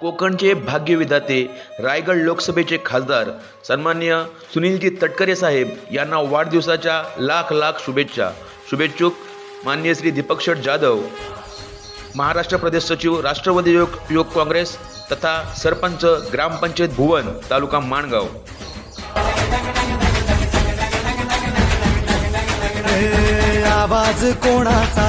कोकणचे भाग्यविधाते रायगड लोकसभेचे खासदार सन्मान्य सुनीलजी तटकरे साहेब यांना वाढदिवसाच्या लाख लाख शुभेच्छा. शुभेच्छुक मान्य श्री दीपक शेठ जाधव. महाराष्ट्र प्रदेश सचिव राष्ट्रवादी युवक युवक काँग्रेस तथा सरपंच ग्रामपंचायत भुवन तालुका माणगाव. आवाज कोणाचा?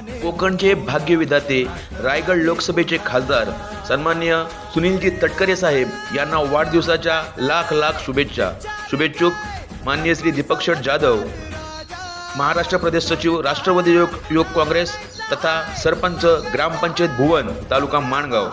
कोकणचे भाग्यविधाते रायगड लोकसभेचे खासदार सन्मान्य सुनीलजी तटकरे साहेब यांना वाढदिवसाच्या लाख लाख शुभेच्छा. शुभेच्छुक माननीय श्री दीपक शेठ जाधव महाराष्ट्र प्रदेश सचिव राष्ट्रवादी युवक युवक काँग्रेस तथा सरपंच ग्रामपंचायत भुवन तालुका माणगाव.